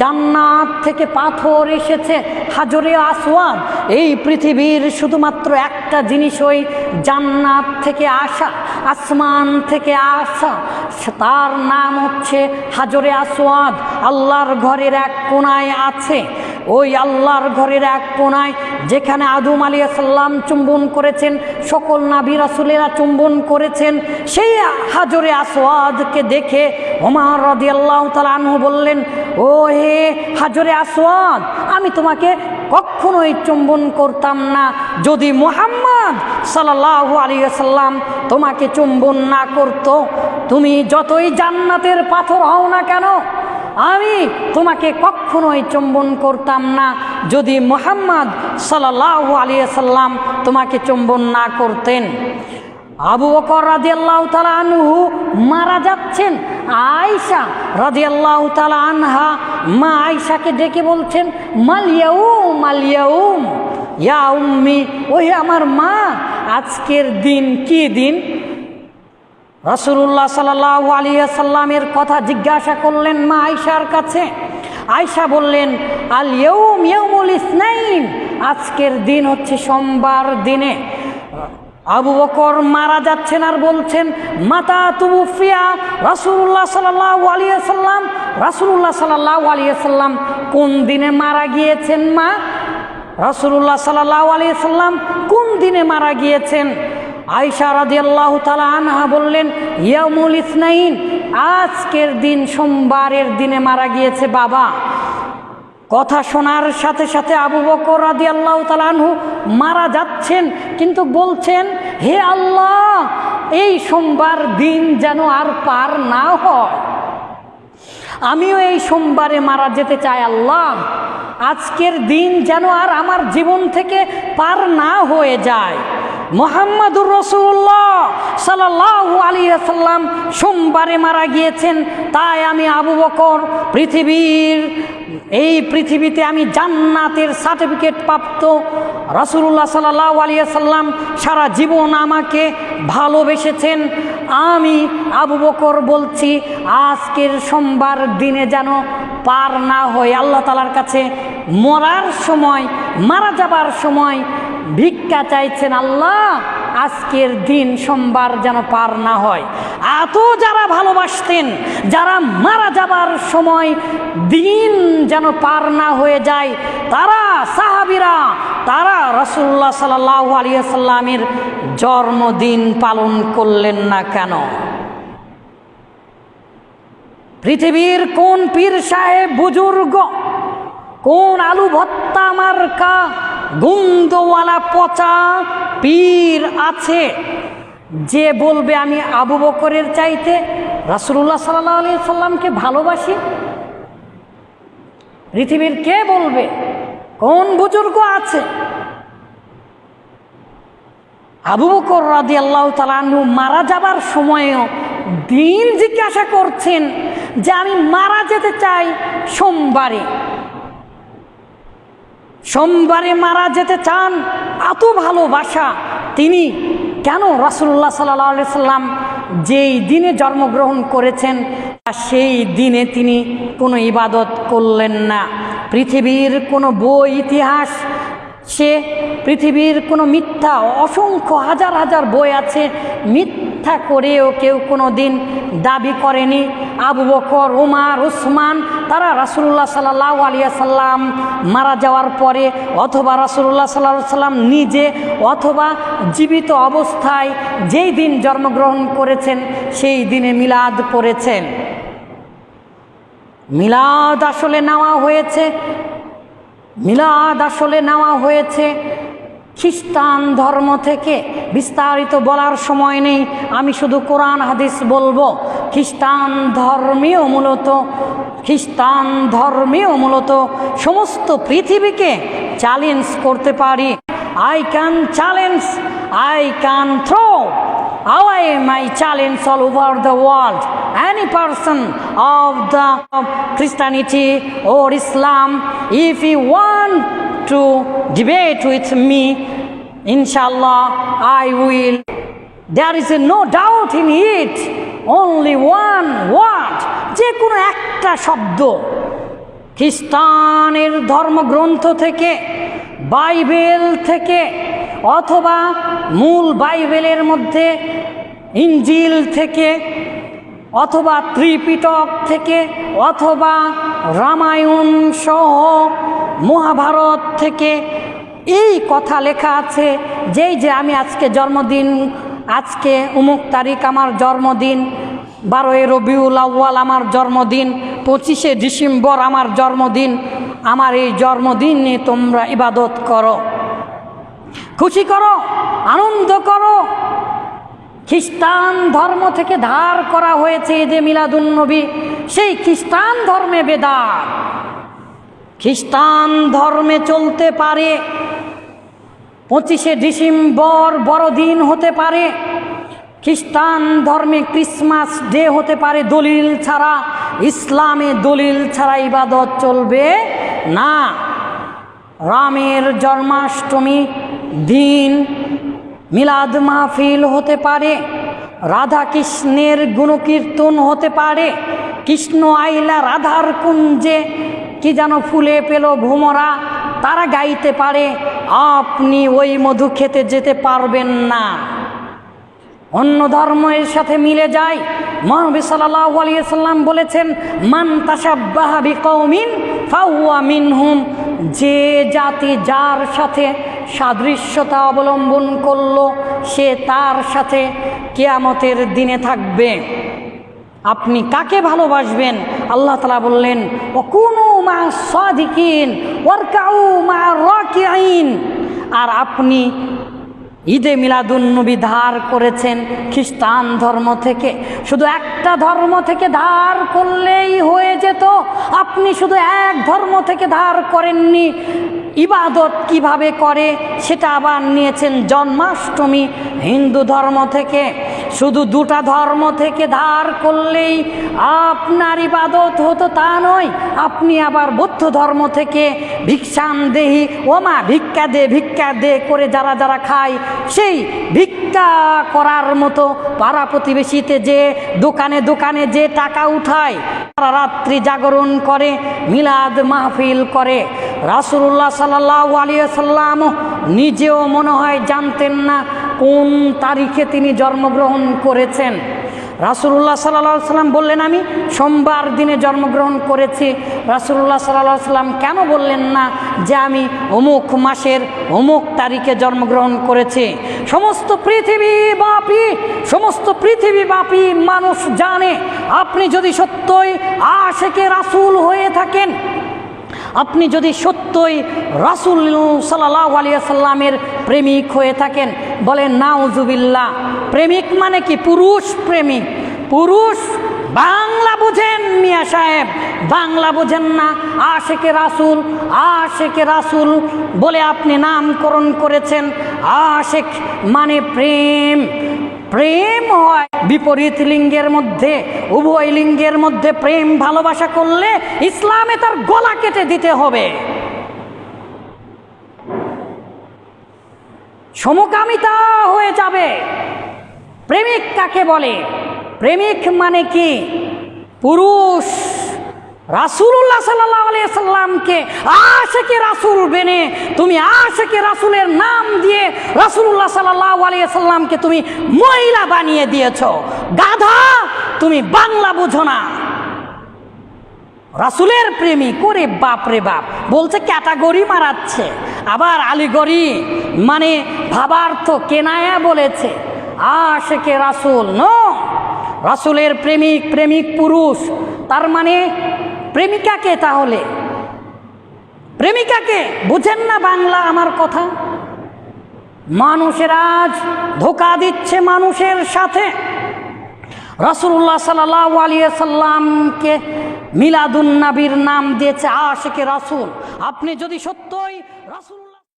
জান্নাত থেকে পাথর এসেছে হাজরে আসওয়ান এই পৃথিবীর শুধুমাত্র একটা জিনিসই জান্নাত থেকে আসা, আসমান থেকে আসা। তার নাম হচ্ছে হাজরে আসওয়াদ। আল্লাহর ঘরের এক কোনায় আছে। ওই আল্লাহর ঘরের এক কোনায় যেখানে আদম আলী সাল্লাম চুম্বন করেছেন, সকল নাবি রাসুলেরা চুম্বন করেছেন, সেই হাজরে আসওয়াদকে দেখে ওমার রদি আল্লাহ তালু বললেন, ও হে হাজরে আসওয়াদ, আমি তোমাকে কখনোই চুম্বন করতাম না। যদি মোহাম্মদ সাল্লাহ আলী সাল্লাম তোমাকে চুম্বন না করত, তুমি যতই জান্নাতের পাথর হও না কেন আমি তোমাকে কখনোই চুম্বন করতাম না। যদি মোহাম্মদ সাল্লাহ আলিয়া সাল্লাম তোমাকে চুম্বন না করতেন, আবু বকর রাদিয়াল্লাহু তাআলা আনহু মারা যাচ্ছেন, আয়েশা রাদিয়াল্লাহু তাআলা আনহা মা আয়েশাকে ডেকে বলছেন মালিয়াউম মালিয়াউম ইয়া উম্মি ওই আমার মা, আজকের দিন কি দিন? রসুল্লাহ সাল্লাহ আলিয়াল্লামের কথা জিজ্ঞাসা করলেন মা আয়সার কাছে। আয়সা বললেন আল ইয়ৌম ইয়ৌমুল ইসনাইন আজকের দিন হচ্ছে সোমবার দিনে। আবু বকর মারা যাচ্ছেন আর বলছেন, মাতা তুবুফিয়া রাসুল্লাহ সাল্লাহ আলিয়াল্লাম রাসুল্লাহ সাল্লাহ আলিয়াল্লাম কোন দিনে মারা গিয়েছেন মা? রাসুল্লাহ সাল্লাহ আলিয়াল্লাম কোন দিনে মারা গিয়েছেন? আয়সা রাদি আল্লাহ তালা আনহা বললেন ইয়ামুল ইসনাইন, আজকের দিন সোমবারের দিনে মারা গিয়েছে বাবা। কথা শোনার সাথে সাথে আবু বকর রাদি আল্লাহ তালানহু মারা যাচ্ছেন, কিন্তু বলছেন, হে আল্লাহ, এই সোমবার দিন যেন আর পার না হয়। আমিও এই সোমবারে মারা যেতে চাই, আল্লাহ। আজকের দিন যেন আর আমার জীবন থেকে পার না হয়ে যায়। মোহাম্মদুর রসুল্লাহ সাল্লাহ আলী সাল্লাম সোমবারে মারা গিয়েছেন। তাই আমি আবু বকর পৃথিবীর, এই পৃথিবীতে আমি জান্নাতের সার্টিফিকেট প্রাপ্ত রসুল্লাহ সাল্লাহ আলিয়া সাল্লাম সারা জীবন আমাকে ভালোবেসেছেন। আমি আবু বকর বলছি, আজকের সোমবার দিনে যেন পার না হয় আল্লাহ তালার কাছে মরার সময়, মারা যাবার সময় ভিক্ষা চাইছেন আল্লাহ, আজকের দিন সোমবার যেন পার না হয়। এত যারা ভালোবাসতেন, যারা মারা যাবার সময় দিন যেন পার না হয়ে যায়, তারা সাহাবিরা, তারা রসুল্লাহ সাল্লাহ আলিয়াল্লামের জন্মদিন পালন করলেন না কেন? পৃথিবীর কোন পীর সাহেব বুজুর্গ, কোন আলু ভত্তা মার্কা গুন্দওয়ালা পচা পীর আছে। যে বলবে, আমি আবু বকরের চাইতে রাসুল্লাহ সাল্লাহ আলি সাল্লামকে ভালোবাসি। পৃথিবীর কে বলবে? কোন বুজুর্গ আছে? আবু বকর রাদি আল্লাহ তালানু মারা যাবার সময়ও দিন জিজ্ঞাসা করছেন যে, আমি মারা যেতে চাই সোমবারে। সোমবারে মারা যেতে চান, এত ভালোবাসা। তিনি কেন রাসুল্লাহ সাল্লি সাল্লাম যেই দিনে জন্মগ্রহণ করেছেন সেই দিনে তিনি কোনো ইবাদত করলেন না। পৃথিবীর কোনো বই ইতিহাস সে পৃথিবীর কোনো মিথ্যা, অসংখ্য হাজার হাজার বই আছে, মিথ্যা করেও কেউ কোনো দিন দাবি করেনি। আবু বকর, উমার, উসমান, তারা রাসুল্লাহ সাল্লাহ আলিয়া সাল্লাম মারা যাওয়ার পরে অথবা রাসুল্লাহ সাল্লাহ সাল্লাম নিজে অথবা জীবিত অবস্থায় যেই দিন জন্মগ্রহণ করেছেন, সেই দিনে মিলাদ করেছেন মিলাদ আসলে নেওয়া হয়েছে মিলাদ আসলে নেওয়া হয়েছে। খ্রিস্টান ধর্ম থেকে বিস্তারিত বলার সময় নেই। আমি শুধু কোরআন হাদিস বলব। খ্রিস্টান ধর্মীয় মূলত খ্রিস্টান ধর্মীয় মূলত সমস্ত পৃথিবীকে চ্যালেঞ্জ করতে পারি। I can challenge I can throw my challenge all over the world. Any person of the of Christianity or Islam, if you want to debate with me, inshallah, I will. There is no doubt in it. Only one word. যে কোনো একটা শব্দ খ্রিস্টানের ধর্মগ্রন্থ থেকে Bible থেকে অথবা মূল বাইবেলের মধ্যে ইঞ্জিল থেকে অথবা ত্রিপিটক থেকে অথবা রামায়ণ সহ মহাভারত থেকে এই কথা লেখা আছে, যেই যে আমি আজকে জন্মদিন, আজকে উমুক তারিখ আমার জন্মদিন, বারোই রবিউল আউ্য়াল আমার জন্মদিন, পঁচিশে ডিসেম্বর আমার জন্মদিন, আমার এই জন্মদিন তোমরা ইবাদত করো। খুশি করো, আনন্দ করো। খ্রিস্টান ধর্ম থেকে ধার করা হয়েছে ঈদে মিলাদুন্নবী সেই খ্রিস্টান ধর্মে বেদাত। খ্রিস্টান ধর্মে চলতে পারে। পঁচিশে ডিসেম্বর বড়দিন হতে পারে। খ্রিস্টান ধর্মে ক্রিসমাস ডে হতে পারে দলিল ছাড়া। ইসলামে দলিল ছাড়া ইবাদত চলবে না। রামের জন্মাষ্টমী দিন মিলাদ মাহফিল হতে পারে। রাধা কৃষ্ণের গুণকীর্তন হতে পারে। কৃষ্ণ আইলা রাধার কুঞ্জে কি যেন ফুলে পেল ভোমরা, তারা গাইতে পারে, আপনি ওই মধু খেতে যেতে পারবেন না। অন্য ধর্মের সাথে মিলে যায়। মহানবী সাল্লাম বলেছেন, মান তাসাব্বাহা বিকৌমিন ফাহুয়া মিনহুম। যে জাতি যার সাথে সাদৃশ্যতা অবলম্বন করল, সে তার সাথে কেয়ামতের দিনে থাকবে। আপনি কাকে ভালোবাসবেন? আল্লাহ তালা বললেন ও কোনো মা সাদিকিন, ওয়ারকাউ মা রাকিআইন আর আপনি ঈদে মিলাদুন্নবী ধার করেছেন খ্রিস্টান ধর্ম থেকে। শুধু একটা ধর্ম থেকে ধার করলেই হয়ে যেত। আপনি শুধু এক ধর্ম থেকে ধার করেননি। ইবাদত কীভাবে করে? সেটা আবার নিয়েছেন জন্মাষ্টমী হিন্দু ধর্ম থেকে। শুধু দুটা ধর্ম থেকে ধার করলেই আপনার ইবাদত হতো তা নয়। আপনি আবার বৌদ্ধ ধর্ম থেকে ভিক্ষান দেহি, ওমা ভিক্ষা দে ভিক্ষা দে করে যারা যারা খায়, সেই ভিক্ষা করার মতো পাড়া প্রতিবেশীতে যে দোকানে দোকানে যে টাকা উঠায় তারা রাত্রি জাগরণ করে, মিলাদ মাহফিল করে। রাসুল্লাহ সাল্লাহ আলিয়া সাল্লাম নিজেও মনে হয় জানতেন না কোন তারিখে তিনি জন্মগ্রহণ করেছেন? রাসুল্লাহ সাল্লাহ সাল্লাম বললেন, আমি সোমবার দিনে জন্মগ্রহণ করেছি। রাসুল্লাহ সাল্লাহ সাল্লাম কেন বললেন না যে আমি অমুক মাসের অমুক তারিখে জন্মগ্রহণ করেছি? সমস্ত পৃথিবী বাপী, সমস্ত পৃথিবী বাপী মানুষ জানে। আপনি যদি সত্যই আশেকে রাসুল হয়ে থাকেন আপনি যদি সত্যই রাসুল সাল্লাহ আলিয়া সাল্লামের প্রেমিক হয়ে থাকেন, বলেন নাউজুবিল্লা প্রেমিক মানে কি? পুরুষ প্রেমিক। পুরুষ বাংলা বুঝেন মিয়া সাহেব। বাংলা বোঝেন না। আশেকে রাসুল আশেকে রাসুল বলে আপনি নামকরণ করেছেন। আশেক মানে প্রেম। প্রেম হয় বিপরীত লিঙ্গের মধ্যে, উভয় লিঙ্গের মধ্যে প্রেম ভালোবাসা করলে ইসলামে তার গলা কেটে দিতে হবে। সমকামিতা হয়ে যাবে। প্রেমিক কাকে বলে? প্রেমিক মানে কি? পুরুষ। রাসুল্লাহ সাল্লাহ সাল্লামকে আশেকে রাসুল বেনে তুমি আশেকে রাসুলের নাম দিয়ে রাসুল্লাহ সাল্লাহ সাল্লামকে তুমি মহিলা বানিয়ে দিয়েছ। গাধা, তুমি বাংলা বুঝো না। রাসুলের প্রেমী, করে বাপ রে বাপ। বলছে ক্যাটাগরি মারাচ্ছে, আবার আলিগরি মানে ভাবার্থ কেনায়া বলেছে, আশেকে রাসুল, নো। রাসুলের প্রেমিক প্রেমিক পুরুষ, তার মানে প্রেমিকাকে তাহলে? প্রেমিকাকে বুঝেন না বাংলা আমার কথা? মানুষের আজ ধোকা দিচ্ছে মানুষের সাথে। রসুল্লাহ সাল্লাহ আলিয়াল্লামকে মিলাদুন্নাবির নাম দিয়েছে আশেকে রাসুল। আপনি যদি সত্যই রাসুল